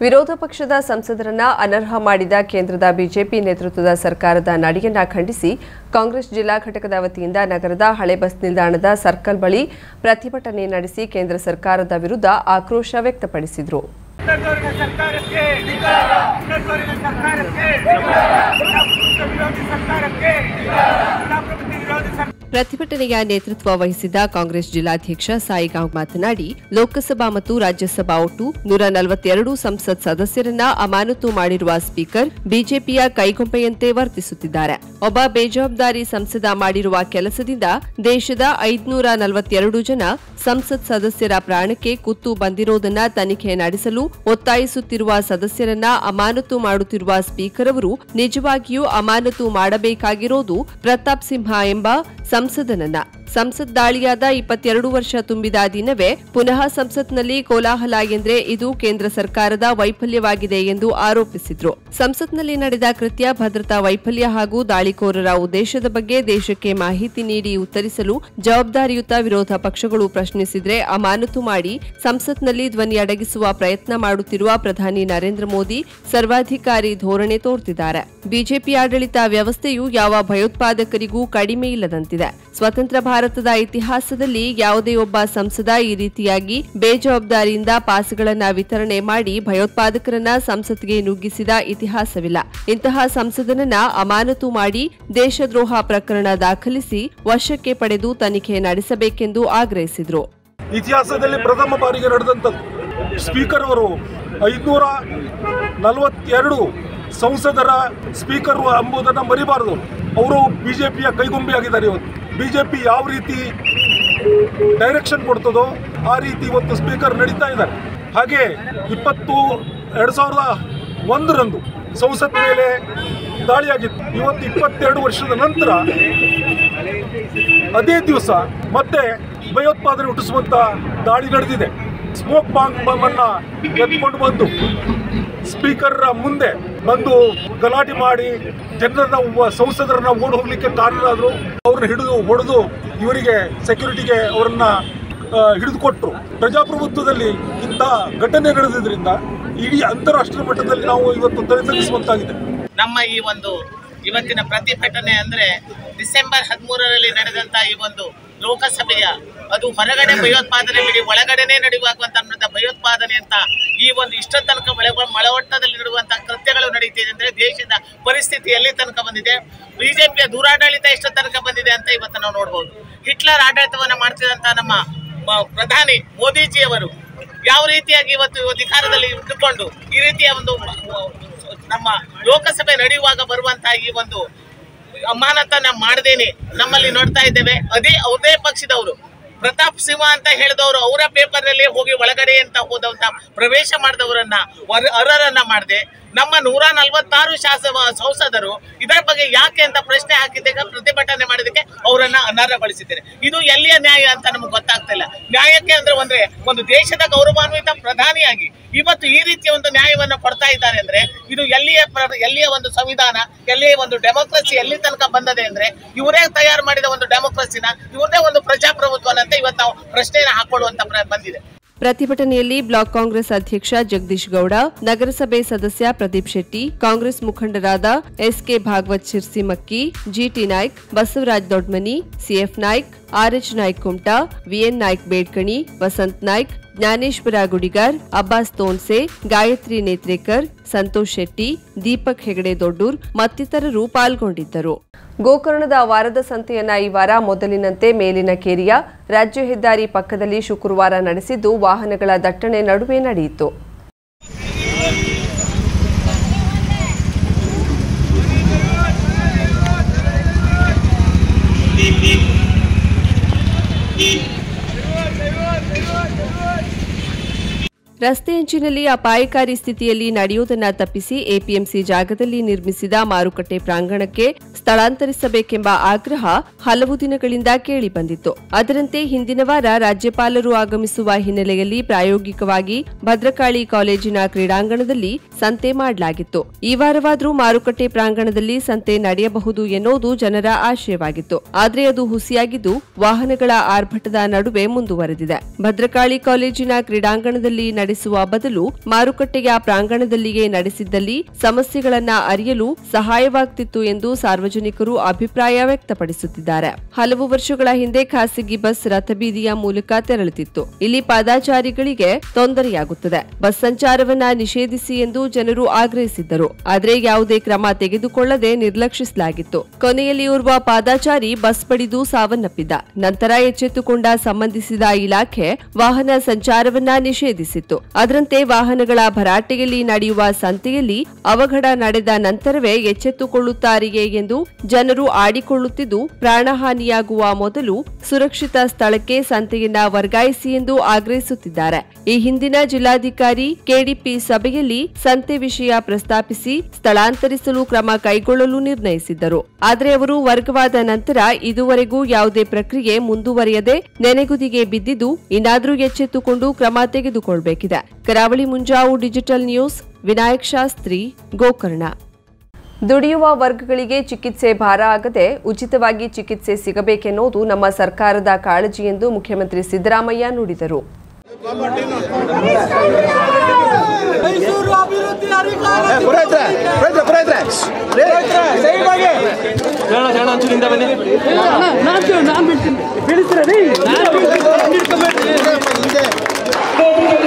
ವಿರೋಧ ಪಕ್ಷದ ಸಂಸದರನ್ನ ಅನರ್ಹ ಮಾಡಿದ ಕೇಂದ್ರದ ಬಿಜೆಪಿ ನೇತೃತ್ವದ ಸರ್ಕಾರದ ನಡೆಯನ್ನ ಖಂಡಿಸಿ ಕಾಂಗ್ರೆಸ್ ಜಿಲ್ಲಾ ಘಟಕದ ವತಿಯಿಂದ ನಗರದ ಹಳೆ ಬಸ್ ನಿಲ್ದಾಣದ ಸರ್ಕಲ್ ಬಳಿ ಪ್ರತಿಭಟನೆ ನಡೆಸಿ ಕೇಂದ್ರ ಸರ್ಕಾರದ ವಿರುದ್ಧ ಆಕ್ರೋಶ ವ್ಯಕ್ತಪಡಿಸಿದರು ಪ್ರತಿಭಟನೆಯ ನೇತೃತ್ವ ವಹಿಸಿದ ಕಾಂಗ್ರೆಸ್ ಜಿಲ್ಲಾಧ್ಯಕ್ಷ ಸಾಯಿಗಾಂವ್ ಮಾತನಾಡಿ, ಲೋಕಸಭಾ ಮತ್ತು ರಾಜ್ಯಸಭಾ ಒಟ್ಟು ನೂರ ನಲವತ್ತೆರಡು ಸಂಸತ್ ಸದಸ್ಯರನ್ನ ಅಮಾನತು ಮಾಡಿರುವ ಸ್ಪೀಕರ್ ಬಿಜೆಪಿಯ ಕೈಗೊಂಬೆಯಂತೆ ವರ್ತಿಸುತ್ತಿದ್ದಾರೆ. ಒಬ್ಬ ಬೇಜವಾಬ್ದಾರಿ ಸಂಸದ ಮಾಡಿರುವ ಕೆಲಸದಿಂದ ದೇಶದ ಐದುನೂರ ನಲವತ್ತೆರಡು ಜನ ಸಂಸತ್ ಸದಸ್ಯರ ಪ್ರಾಣಕ್ಕೆ ಕುತ್ತು ಬಂದಿರೋದನ್ನ ತನಿಖೆ ನಡೆಸಲು ಒತ್ತಾಯಿಸುತ್ತಿರುವ ಸದಸ್ಯರನ್ನ ಅಮಾನತು ಮಾಡುತ್ತಿರುವ ಸ್ಪೀಕರ್ ಅವರು ನಿಜವಾಗಿಯೂ ಅಮಾನತು ಮಾಡಬೇಕಾಗಿರೋದು ಪ್ರತಾಪ್ ಸಿಂಹ ಎಂಬ ಸಂಸದನನ್ನ ಸಂಸತ್ ದಾಳಿಯಾದ ಇಪ್ಪತ್ತೆರಡು ವರ್ಷ ತುಂಬಿದ ದಿನವೇ ಪುನಃ ಸಂಸತ್ನಲ್ಲಿ ಕೋಲಾಹಲ ಎಂದ್ರೆ ಇದು ಕೇಂದ್ರ ಸರ್ಕಾರದ ವೈಫಲ್ಯವಾಗಿದೆ ಎಂದು ಆರೋಪಿಸಿದ್ರು. ಸಂಸತ್ನಲ್ಲಿ ನಡೆದ ಕೃತ್ಯ, ಭದ್ರತಾ ವೈಫಲ್ಯ ಹಾಗೂ ದಾಳಿಕೋರರ ಉದ್ದೇಶದ ಬಗ್ಗೆ ದೇಶಕ್ಕೆ ಮಾಹಿತಿ ನೀಡಿ ಉತ್ತರಿಸಲು ಜವಾಬ್ದಾರಿಯುತ ವಿರೋಧ ಪಕ್ಷಗಳು ಪ್ರಶ್ನಿಸಿದ್ರೆ ಅಮಾನತು ಮಾಡಿ ಸಂಸತ್ನಲ್ಲಿ ಧ್ವನಿ ಅಡಗಿಸುವ ಪ್ರಯತ್ನ ಮಾಡುತ್ತಿರುವ ಪ್ರಧಾನಿ ನರೇಂದ್ರ ಮೋದಿ ಸರ್ವಾಧಿಕಾರಿ ಧೋರಣೆ ತೋರ್ತಿದ್ದಾರೆ. ಬಿಜೆಪಿ ಆಡಳಿತ ವ್ಯವಸ್ಥೆಯು ಯಾವ ಭಯೋತ್ಪಾದಕರಿಗೂ ಕಡಿಮೆ ಇಲ್ಲದಂತಿದೆ. ಸ್ವತಂತ್ರ ಭಾರತದ ಇತಿಹಾಸದಲ್ಲಿ ಯಾವುದೇ ಒಬ್ಬ ಸಂಸದ ಈ ರೀತಿಯಾಗಿ ಬೇಜವಾಬ್ದಾರಿಯಿಂದ ಪಾಸ್ಗಳನ್ನ ವಿತರಣೆ ಮಾಡಿ ಭಯೋತ್ಪಾದಕರನ್ನ ಸಂಸತ್ಗೆ ನುಗ್ಗಿಸಿದ ಇತಿಹಾಸವಿಲ್ಲ. ಇಂತಹ ಸಂಸದನನ್ನ ಅಮಾನತು ಮಾಡಿ ದೇಶದ್ರೋಹ ಪ್ರಕರಣ ದಾಖಲಿಸಿ ವಶಕ್ಕೆ ಪಡೆದು ತನಿಖೆ ನಡೆಸಬೇಕೆಂದು ಆಗ್ರಹಿಸಿದರು. ಇತಿಹಾಸದಲ್ಲಿ ಪ್ರಥಮ ಬಾರಿಗೆ ನಡೆದಂಥದ್ದು. ಸ್ಪೀಕರ್ ಅವರು ಐದುನೂರ ನಲವತ್ತೆರಡು ಸಂಸದರ ಸ್ಪೀಕರ್ ಎಂಬುದನ್ನು ಮರಿಬಾರದು. ಅವರು ಬಿಜೆಪಿಯ ಕೈಗೊಂಬೆಯಾಗಿದ್ದಾರೆ ಇವತ್ತು. ಬಿಜೆಪಿ ಯಾವ ರೀತಿ ಡೈರೆಕ್ಷನ್ ಕೊಡ್ತದೋ ಆ ರೀತಿ ಇವತ್ತು ಸ್ಪೀಕರ್ ನಡೀತಾ ಇದ್ದಾರೆ. ಹಾಗೆ ಇಪ್ಪತ್ತು, ಎರಡು ಸಾವಿರದ ಒಂದರಂದು ಸಂಸತ್ ಮೇಲೆ ದಾಳಿಯಾಗಿತ್ತು. ಇವತ್ತು ಇಪ್ಪತ್ತೆರಡು ವರ್ಷದ ನಂತರ ಅದೇ ದಿವಸ ಮತ್ತೆ ಭಯೋತ್ಪಾದನೆ ಹುಟ್ಟಿಸುವಂಥ ದಾಳಿ ನಡೆದಿದೆ. ಸ್ಮೋಕ್ ಬಾಂಬ್ ಬಾಂಬ್ ಅನ್ನ ಎತ್ಕೊಂಡು ಬಂದು ಸ್ಪೀಕರ್ ಮುಂದೆ ಬಂದು ಗಲಾಟೆ ಮಾಡಿ ಜನರನ್ನ ಸಂಸದರನ್ನ ಓಡಿ ಹೋಗ್ಲಿಕ್ಕೆ ಕಾರಣರಾದ್ರು. ಅವ್ರನ್ನ ಹಿಡಿದು ಹೊಡೆದು ಇವರಿಗೆ ಸೆಕ್ಯೂರಿಟಿಗೆ ಅವರನ್ನ ಹಿಡಿದುಕೊಟ್ರು. ಪ್ರಜಾಪ್ರಭುತ್ವದಲ್ಲಿ ಇಂಥ ಘಟನೆ ನಡೆದಿದ್ರಿಂದ ಇಡೀ ಅಂತಾರಾಷ್ಟ್ರೀಯ ಮಟ್ಟದಲ್ಲಿ ನಾವು ಇವತ್ತು ತಲೆತಗ್ಗಿಸುವಂತಾಗಿದೆ ನಮ್ಮ ಈ ಒಂದು ಇವತ್ತಿನ ಪ್ರತಿಭಟನೆ ಅಂದ್ರೆ ಡಿಸೆಂಬರ್ ಹದಿಮೂರರಲ್ಲಿ ನಡೆದಂತ ಈ ಒಂದು ಲೋಕಸಭೆಯ ಅದು ಹೊರಗಡೆ ಭಯೋತ್ಪಾದನೆ ಬಿಡಿ, ಒಳಗಡೆನೆ ನಡೆಯುವಂತ ಭಯೋತ್ಪಾದನೆ ಅಂತ ಈ ಒಂದು ಇಷ್ಟ ತನಕ ಮಳೆ ಮಳವಟ್ಟದಲ್ಲಿ ನಡೆಯುವಂತಹ ಕೃತ್ಯಗಳು ನಡೀತಿದೆ ಅಂದ್ರೆ ದೇಶದ ಪರಿಸ್ಥಿತಿ ಎಲ್ಲಿ ತನಕ ಬಂದಿದೆ? ಬಿಜೆಪಿಯ ದೂರಾಡಳಿತ ಎಷ್ಟು ತನಕ ಬಂದಿದೆ ಅಂತ ಇವತ್ತು ನಾವು ನೋಡಬಹುದು ಹಿಟ್ಲರ್ ಆಡಳಿತವನ್ನ ಮಾಡ್ತಿದಂತ ನಮ್ಮ ಪ್ರಧಾನಿ ಪ್ರಧಾನಿ ಮೋದಿಜಿಯವರು ಯಾವ ರೀತಿಯಾಗಿ ಇವತ್ತು ಅಧಿಕಾರದಲ್ಲಿ ಇಟ್ಟುಕೊಂಡು ಈ ರೀತಿಯ ಒಂದು ನಮ್ಮ ಲೋಕಸಭೆ ನಡೆಯುವಾಗ ಬರುವಂತಹ ಈ ಒಂದು ಅಮಾನತನ ಮಾಡದೇನೆ ನಮ್ಮಲ್ಲಿ ನೋಡ್ತಾ ಇದ್ದೇವೆ. ಅದೇ ಅವರದೇ ಪಕ್ಷದವರು ಪ್ರತಾಪ್ ಸಿಂಹ ಅಂತ ಹೇಳಿದವರು ಅವರ ಪೇಪರ್ನಲ್ಲಿ ಹೋಗಿ ಒಳಗಡೆ ಅಂತ ಹೋದಂತ ಪ್ರವೇಶ ಮಾಡಿದವರನ್ನ ವರ- ಅರ್ಹರನ್ನ ಮಾಡದೆ. ನಮ್ಮ ನೂರ ನಲ್ವತ್ತಾರು ಶಾಸಕ ಸಂಸದರು ಇದರ ಬಗ್ಗೆ ಯಾಕೆ ಅಂತ ಪ್ರಶ್ನೆ ಹಾಕಿದಾಗ ಪ್ರತಿಭಟನೆ ಮಾಡಿದಕ್ಕೆ ಅವರನ್ನ ಅನರ್ಹಗೊಳಿಸಿದ್ದಾರೆ ಇದು ಎಲ್ಲಿಯ ನ್ಯಾಯ ಅಂತ ನಮ್ಗೆ ಗೊತ್ತಾಗ್ತಿಲ್ಲ. ನ್ಯಾಯಕ್ಕೆ ಅಂದ್ರೆ ಅಂದ್ರೆ ಒಂದು ದೇಶದ ಗೌರವಾನ್ವಿತ ಪ್ರಧಾನಿಯಾಗಿ ಇವತ್ತು ಈ ರೀತಿಯ ಒಂದು ನ್ಯಾಯವನ್ನು ಕೊಡ್ತಾ ಇದ್ದಾರೆ ಅಂದ್ರೆ ಇದು ಎಲ್ಲಿಯ ಎಲ್ಲಿಯ ಒಂದು ಸಂವಿಧಾನ, ಎಲ್ಲಿಯ ಒಂದು ಡೆಮೋಕ್ರಸಿ ಎಲ್ಲಿ ತನಕ ಬಂದದೆ ಅಂದ್ರೆ ಇವರೇ ತಯಾರು ಮಾಡಿದ ಒಂದು ಡೆಮೋಕ್ರಸಿನ ಇವರದೇ ಒಂದು ಪ್ರಜಾಪ್ರಭುತ್ವನ ಅಂತ ಇವತ್ತು ನಾವು ಪ್ರಶ್ನೆಯನ್ನು ಹಾಕೊಳ್ಳುವಂತ ಬಂದಿದೆ. ಪ್ರತಿಭಟನೆಯಲ್ಲಿ ಬ್ಲಾಕ್ ಕಾಂಗ್ರೆಸ್ ಅಧ್ಯಕ್ಷ ಜಗದೀಶ್ ಗೌಡ, ನಗರಸಭೆ ಸದಸ್ಯ ಪ್ರದೀಪ್ ಶೆಟ್ಟಿ, ಕಾಂಗ್ರೆಸ್ ಮುಖಂಡರಾದ SK Bhagwat Shirsimakki, GT Naik, Basavaraj Dodmani CF Naik RH Naik Kumta VN Naik Bedkani, Vasant Naik Dnyaneshwar Gudigar, Abbas Tonse, Gayatri Netrekar, Santosh Shetty, Deepak Hegde Doddur ಮತ್ತಿತರರು ಪಾಲ್ಗೊಂಡಿದ್ದರು. ಗೋಕರ್ಣದ ವಾರದ ಸಂತೆಯನ್ನ ಈ ವಾರ ಮೊದಲಿನಂತೆ ಮೇಲಿನ ಕೇರಿಯ ರಾಜ್ಯ ಹೆದ್ದಾರಿ ಪಕ್ಕದಲ್ಲಿ ಶುಕ್ರವಾರ ನಡೆಸಿದ್ದು ವಾಹನಗಳ ದಟ್ಟಣೆ ನಡುವೆ ನಡೆಯಿತು. ರಸ್ತೆ ಅಂಚಿನಲ್ಲಿ ಅಪಾಯಕಾರಿ ಸ್ಥಿತಿಯಲ್ಲಿ ನಡೆಯುವುದನ್ನ ತಪ್ಪಿಸಿ ಎಪಿಎಂಸಿ ಜಾಗದಲ್ಲಿ ನಿರ್ಮಿಸಿದ ಮಾರುಕಟ್ಟೆ ಪ್ರಾಂಗಣಕ್ಕೆ ಸ್ಥಳಾಂತರಿಸಬೇಕೆಂಬ ಆಗ್ರಹ ಹಲವು ದಿನಗಳಿಂದ ಕೇಳಿಬಂದಿತ್ತು ಅದರಂತೆ ಹಿಂದಿನ ವಾರ ರಾಜ್ಯಪಾಲರು ಆಗಮಿಸುವ ಹಿನ್ನೆಲೆಯಲ್ಲಿ ಪ್ರಾಯೋಗಿಕವಾಗಿ ಭದ್ರಕಾಳಿ ಕಾಲೇಜಿನ ಕ್ರೀಡಾಂಗಣದಲ್ಲಿ ಸಂತೆ ಮಾಡಲಾಗಿತ್ತು. ಈ ವಾರವಾದರೂ ಮಾರುಕಟ್ಟೆ ಪ್ರಾಂಗಣದಲ್ಲಿ ಸಂತೆ ನಡೆಯಬಹುದು ಎನ್ನುವುದು ಜನರ ಆಶಯವಾಗಿತ್ತು. ಆದರೆ ಅದು ಹುಸಿಯಾಗಿದ್ದು ವಾಹನಗಳ ಆರ್ಭಟದ ನಡುವೆ ಮುಂದುವರೆದಿದೆ. ಭದ್ರಕಾಳಿ ಕಾಲೇಜಿನ ಕ್ರೀಡಾಂಗಣದಲ್ಲಿ ನಡೆಸುವ ಬದಲು ಮಾರುಕಟ್ಟೆಯ ಪ್ರಾಂಗಣದಲ್ಲಿಯೇ ನಡೆಸಿದ್ದಲ್ಲಿ ಸಮಸ್ಯೆಗಳನ್ನ ಅರಿಯಲು ಸಹಾಯವಾಗ್ತಿತ್ತು ಎಂದು ಸಾರ್ವಜನಿಕರು ಅಭಿಪ್ರಾಯ ವ್ಯಕ್ತಪಡಿಸುತ್ತಿದ್ದಾರೆ. ಹಲವು ವರ್ಷಗಳ ಹಿಂದೆ ಖಾಸಗಿ ಬಸ್ ರಥಬೀದಿಯ ಮೂಲಕ ತೆರಳುತ್ತಿತ್ತು. ಇಲ್ಲಿ ಪಾದಾಚಾರಿಗಳಿಗೆ ತೊಂದರೆಯಾಗುತ್ತದೆ. ಬಸ್ ಸಂಚಾರವನ್ನ ನಿಷೇಧಿಸಿ ಎಂದು ಜನರು ಆಗ್ರಹಿಸಿದ್ದರು. ಆದರೆ ಯಾವುದೇ ಕ್ರಮ ತೆಗೆದುಕೊಳ್ಳದೆ ನಿರ್ಲಕ್ಷಿಸಲಾಗಿತ್ತು. ಕೊನೆಯಲ್ಲಿ ಓರ್ವ ಪಾದಾಚಾರಿ ಬಸ್ ಪಡೆದು ಸಾವನ್ನಪ್ಪಿದ್ದ. ನಂತರ ಎಚ್ಚೆತ್ತುಕೊಂಡ ಸಂಬಂಧಿಸಿದ ಇಲಾಖೆ ವಾಹನ ಸಂಚಾರವನ್ನ ನಿಷೇಧಿಸಿತ್ತು. ಅದರಂತೆ ವಾಹನಗಳ ಭರಾಟೆಯಲ್ಲಿ ನಡೆಯುವ ಸಂತೆಯಲ್ಲಿ ಅವಘಡ ನಡೆದ ನಂತರವೇ ಎಚ್ಚೆತ್ತುಕೊಳ್ಳುತ್ತಾರೆಯೇ ಎಂದು ಜನರು ಆಡಿಕೊಳ್ಳುತ್ತಿದ್ದು, ಪ್ರಾಣಹಾನಿಯಾಗುವ ಮೊದಲು ಸುರಕ್ಷಿತ ಸ್ಥಳಕ್ಕೆ ಸಂತೆಯನ್ನ ವರ್ಗಾಯಿಸಿ ಎಂದು ಆಗ್ರಹಿಸುತ್ತಿದ್ದಾರೆ. ಈ ಹಿಂದಿನ ಜಿಲ್ಲಾಧಿಕಾರಿ ಕೆಡಿಪಿ ಸಭೆಯಲ್ಲಿ ಸಂತೆ ವಿಷಯ ಪ್ರಸ್ತಾಪಿಸಿ ಸ್ಥಳಾಂತರಿಸಲು ಕ್ರಮ ಕೈಗೊಳ್ಳಲು ನಿರ್ಣಯಿಸಿದ್ದರು. ಆದರೆ ಅವರು ವರ್ಗವಾದ ನಂತರ ಇದುವರೆಗೂ ಯಾವುದೇ ಪ್ರಕ್ರಿಯೆ ಮುಂದುವರಿಯದೆ ನೆನೆಗುದಿಗೆ ಬಿದ್ದಿದ್ದು, ಇನ್ನಾದರೂ ಎಚ್ಚೆತ್ತುಕೊಂಡು ಕ್ರಮ ತೆಗೆದುಕೊಳ್ಳಬೇಕಿದೆ ಕರಾವಳಿ ಮುಂಜಾವು ಡಿಜಿಟಲ್ ನ್ಯೂಸ್ ವಿನಾಯಕ್ ಶಾಸ್ತ್ರಿ ಗೋಕರ್ಣ. ದುಡಿಯುವ ವರ್ಗಗಳಿಗೆ ಚಿಕಿತ್ಸೆ ಭಾರ ಆಗದೆ ಉಚಿತವಾಗಿ ಚಿಕಿತ್ಸೆ ಸಿಗಬೇಕೆನ್ನುವುದು ನಮ್ಮ ಸರ್ಕಾರದ ಕಾಳಜಿ ಎಂದು ಮುಖ್ಯಮಂತ್ರಿ ಸಿದ್ದರಾಮಯ್ಯ ನುಡಿದರು.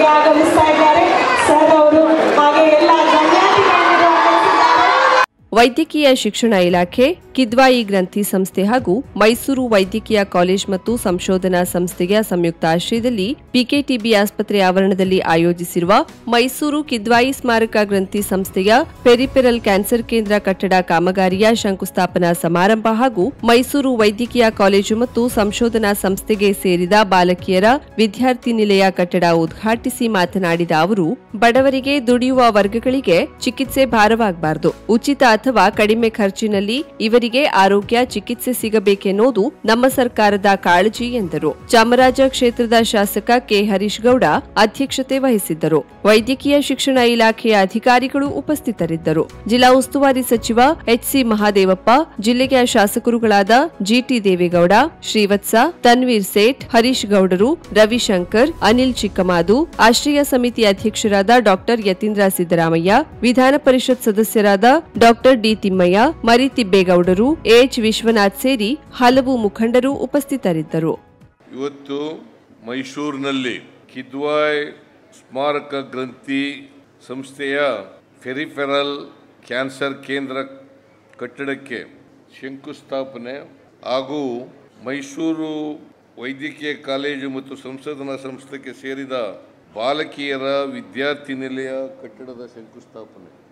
தியாக மிஸ் ஆயிட்டாரு ವೈದ್ಯಕೀಯ ಶಿಕ್ಷಣ ಇಲಾಖೆ, ಕಿದ್ವಾಯಿ ಗ್ರಂಥಿ ಸಂಸ್ಥೆ ಹಾಗೂ ಮೈಸೂರು ವೈದ್ಯಕೀಯ ಕಾಲೇಜ್ ಮತ್ತು ಸಂಶೋಧನಾ ಸಂಸ್ಥೆಯ ಸಂಯುಕ್ತ ಆಶ್ರಯದಲ್ಲಿ ಪಿಕೆಟಿಬಿ ಆಸ್ಪತ್ರೆ ಆವರಣದಲ್ಲಿ ಆಯೋಜಿಸಿರುವ ಮೈಸೂರು ಕಿದ್ವಾಯಿ ಸ್ಮಾರಕ ಗ್ರಂಥಿ ಸಂಸ್ಥೆಯ ಪೆರಿಪೆರಲ್ ಕ್ಯಾನ್ಸರ್ ಕೇಂದ್ರ ಕಟ್ಟಡ ಕಾಮಗಾರಿಯ ಶಂಕುಸ್ಥಾಪನಾ ಸಮಾರಂಭ ಹಾಗೂ ಮೈಸೂರು ವೈದ್ಯಕೀಯ ಕಾಲೇಜು ಮತ್ತು ಸಂಶೋಧನಾ ಸಂಸ್ಥೆಗೆ ಸೇರಿದ ಬಾಲಕಿಯರ ವಿದ್ಯಾರ್ಥಿ ನಿಲಯ ಕಟ್ಟಡ ಉದ್ಘಾಟಿಸಿ ಮಾತನಾಡಿದ ಅವರು, ಬಡವರಿಗೆ ದುಡಿಯುವ ವರ್ಗಗಳಿಗೆ ಚಿಕಿತ್ಸೆ ಭಾರವಾಗಬಾರದು. ಉಚಿತ ಅಥವಾ ಕಡಿಮೆ ಖರ್ಚಿನಲ್ಲಿ ಇವರಿಗೆ ಆರೋಗ್ಯ ಚಿಕಿತ್ಸೆ ಸಿಗಬೇಕೆನ್ನುವುದು ನಮ್ಮ ಸರ್ಕಾರದ ಕಾಳಜಿ ಎಂದರು. ಚಾಮರಾಜ ಕ್ಷೇತ್ರದ ಶಾಸಕ ಕೆ. ಹರೀಶ್ ಗೌಡ ಅಧ್ಯಕ್ಷತೆ ವಹಿಸಿದ್ದರು. ವೈದ್ಯಕೀಯ ಶಿಕ್ಷಣ ಇಲಾಖೆಯ ಅಧಿಕಾರಿಗಳು ಉಪಸ್ಥಿತರಿದ್ದರು. ಜಿಲ್ಲಾ ಉಸ್ತುವಾರಿ ಸಚಿವ ಎಚ್ಸಿ ಮಹಾದೇವಪ್ಪ, ಜಿಲ್ಲೆಯ ಶಾಸಕರುಗಳಾದ ಜಿಟಿ ದೇವೇಗೌಡ, ಶ್ರೀವತ್ಸ, ತನ್ವೀರ್ ಸೇಠ್ ಹರೀಶ್ ಗೌಡರು ರವಿಶಂಕರ್, ಅನಿಲ್ ಚಿಕ್ಕಮಾದು, ಆಶ್ರಯ ಸಮಿತಿ ಅಧ್ಯಕ್ಷರಾದ ಡಾಕ್ಟರ್ ಯತೀಂದ್ರ ಸಿದ್ದರಾಮಯ್ಯ, ವಿಧಾನ ಪರಿಷತ್ ಸದಸ್ಯರಾದ ಡಾಕ್ಟರ್ ಡಿ ತಿಮ್ಮಯ್ಯ ಮರಿತಿಬ್ಬೇಗೌಡರು ಎಚ್ ವಿಶ್ವನಾಥ್ ಸೇರಿ ಹಲವು ಮುಖಂಡರು ಉಪಸ್ಥಿತರಿದ್ದರು. ಇವತ್ತು ಮೈಸೂರಿನಲ್ಲಿ ಕಿದ್ವಾಯ್ ಸ್ಮಾರಕ ಗ್ರಂಥಿ ಸಂಸ್ಥೆಯ ಫೆರಿಫೆರಲ್ ಕ್ಯಾನ್ಸರ್ ಕೇಂದ್ರ ಕಟ್ಟಡಕ್ಕೆ ಶಂಕುಸ್ಥಾಪನೆ ಹಾಗೂ ಮೈಸೂರು ವೈದ್ಯಕೀಯ ಕಾಲೇಜು ಮತ್ತು ಸಂಶೋಧನಾ ಸಂಸ್ಥೆಗೆ ಸೇರಿದ ಬಾಲಕಿಯರ ವಿದ್ಯಾರ್ಥಿ ನಿಲಯ ಕಟ್ಟಡದ ಶಂಕುಸ್ಥಾಪನೆ.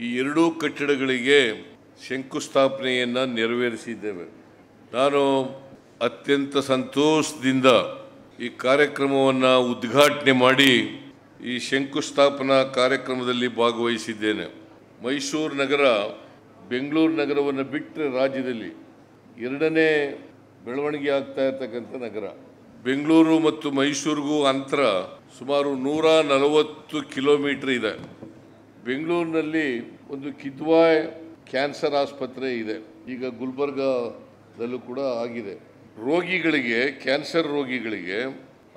ಈ ಎರಡೂ ಕಟ್ಟಡಗಳಿಗೆ ಶಂಕುಸ್ಥಾಪನೆಯನ್ನು ನೆರವೇರಿಸಿದ್ದೇವೆ. ನಾನು ಅತ್ಯಂತ ಸಂತೋಷದಿಂದ ಈ ಕಾರ್ಯಕ್ರಮವನ್ನು ಉದ್ಘಾಟನೆ ಮಾಡಿ ಈ ಶಂಕುಸ್ಥಾಪನಾ ಕಾರ್ಯಕ್ರಮದಲ್ಲಿ ಭಾಗವಹಿಸಿದ್ದೇನೆ. ಮೈಸೂರು ನಗರ, ಬೆಂಗಳೂರು ನಗರವನ್ನು ಬಿಟ್ಟರೆ ರಾಜ್ಯದಲ್ಲಿ ಎರಡನೇ ಬೆಳವಣಿಗೆ ಆಗ್ತಾ ಇರ್ತಕ್ಕಂಥ ನಗರ. ಬೆಂಗಳೂರು ಮತ್ತು ಮೈಸೂರಿಗೂ ಅಂತರ ಸುಮಾರು ನೂರ ನಲವತ್ತು ಕಿಲೋಮೀಟ್ರ್ ಇದೆ. ಬೆಂಗಳೂರಿನಲ್ಲಿ ಒಂದು ಕಿದ್ವಾಯ್ ಕ್ಯಾನ್ಸರ್ ಆಸ್ಪತ್ರೆ ಇದೆ. ಈಗ ಗುಲ್ಬರ್ಗಾದಲ್ಲೂ ಕೂಡ ಆಗಿದೆ. ರೋಗಿಗಳಿಗೆ, ಕ್ಯಾನ್ಸರ್ ರೋಗಿಗಳಿಗೆ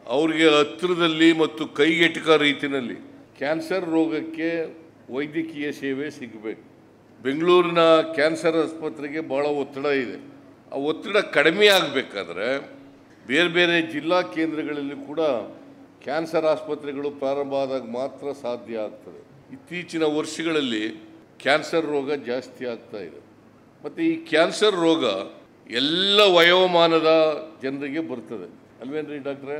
ಅವರಿಗೆ ಹತ್ತಿರದಲ್ಲಿ ಮತ್ತು ಕೈಗೆಟಕ ರೀತಿಯಲ್ಲಿ ಕ್ಯಾನ್ಸರ್ ರೋಗಕ್ಕೆ ವೈದ್ಯಕೀಯ ಸೇವೆ ಸಿಗಬೇಕು. ಬೆಂಗಳೂರಿನ ಕ್ಯಾನ್ಸರ್ ಆಸ್ಪತ್ರೆಗೆ ಭಾಳ ಒತ್ತಡ ಇದೆ. ಆ ಒತ್ತಡ ಕಡಿಮೆ ಆಗಬೇಕಾದ್ರೆ ಬೇರೆ ಬೇರೆ ಜಿಲ್ಲಾ ಕೇಂದ್ರಗಳಲ್ಲಿ ಕೂಡ ಕ್ಯಾನ್ಸರ್ ಆಸ್ಪತ್ರೆಗಳು ಪ್ರಾರಂಭ ಆದಾಗ ಮಾತ್ರ ಸಾಧ್ಯ ಆಗ್ತದೆ. ಇತ್ತೀಚಿನ ವರ್ಷಗಳಲ್ಲಿ ಕ್ಯಾನ್ಸರ್ ರೋಗ ಜಾಸ್ತಿ ಆಗ್ತಾ ಇದೆ. ಮತ್ತು ಈ ಕ್ಯಾನ್ಸರ್ ರೋಗ ಎಲ್ಲ ವಯೋಮಾನದ ಜನರಿಗೆ ಬರ್ತದೆ. ಅಲ್ವೇನ್ರಿ ಡಾಕ್ಟ್ರೆ?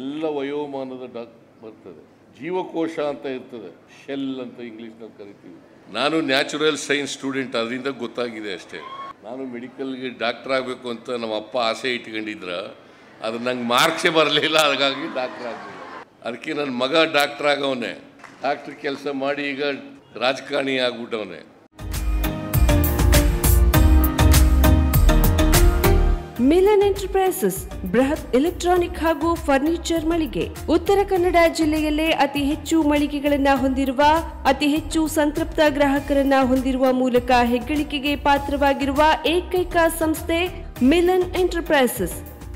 ಎಲ್ಲ ವಯೋಮಾನದ ಡಾಕ್, ಬರ್ತದೆ. ಜೀವಕೋಶ ಅಂತ ಇರ್ತದೆ. ಶೆಲ್ ಅಂತ ಇಂಗ್ಲೀಷ್ನಲ್ಲಿ ಕರಿತೀವಿ. ನಾನು ನ್ಯಾಚುರಲ್ ಸೈನ್ಸ್ ಸ್ಟೂಡೆಂಟ್, ಅದರಿಂದ ಗೊತ್ತಾಗಿದೆ ಅಷ್ಟೇ. ನಾನು ಮೆಡಿಕಲ್ಗೆ ಡಾಕ್ಟರ್ ಆಗಬೇಕು ಅಂತ ನಮ್ಮ ಅಪ್ಪ ಆಸೆ ಇಟ್ಕೊಂಡಿದ್ರ, ಅದು ನಂಗೆ ಮಾರ್ಕ್ಸೇ ಬರಲಿಲ್ಲ, ಹಾಗಾಗಿ ಡಾಕ್ಟರ್ ಆಗಲಿಲ್ಲ. ಅದಕ್ಕೆ ನನ್ನ ಮಗ ಡಾಕ್ಟರ್ ಆಗವನೆ. ಡಾಕ್ಟರ್ ಕೆಲಸ ಮಾಡಿ ಈಗ ರಾಜಕಾರಣಿ ಆಗ್ಬಿಟ್ಟವನೆ. ಮಿಲನ್ ಎಂಟರ್ಪ್ರೈಸಸ್, ಬೃಹತ್ ಎಲೆಕ್ಟ್ರಾನಿಕ್ ಹಾಗೂ ಫರ್ನಿಚರ್ ಮಳಿಗೆ. ಉತ್ತರ ಕನ್ನಡ ಜಿಲ್ಲೆಯಲ್ಲೇ ಅತಿ ಹೆಚ್ಚು ಮಳಿಗೆಗಳನ್ನ ಹೊಂದಿರುವ, ಅತಿ ಹೆಚ್ಚು ಸಂತೃಪ್ತ ಗ್ರಾಹಕರನ್ನ ಹೊಂದಿರುವ ಮೂಲಕ ಹೆಗ್ಗಳಿಕೆಗೆ ಪಾತ್ರವಾಗಿರುವ ಏಕೈಕ ಸಂಸ್ಥೆ ಮಿಲನ್ ಎಂಟರ್ಪ್ರೈಸಸ್.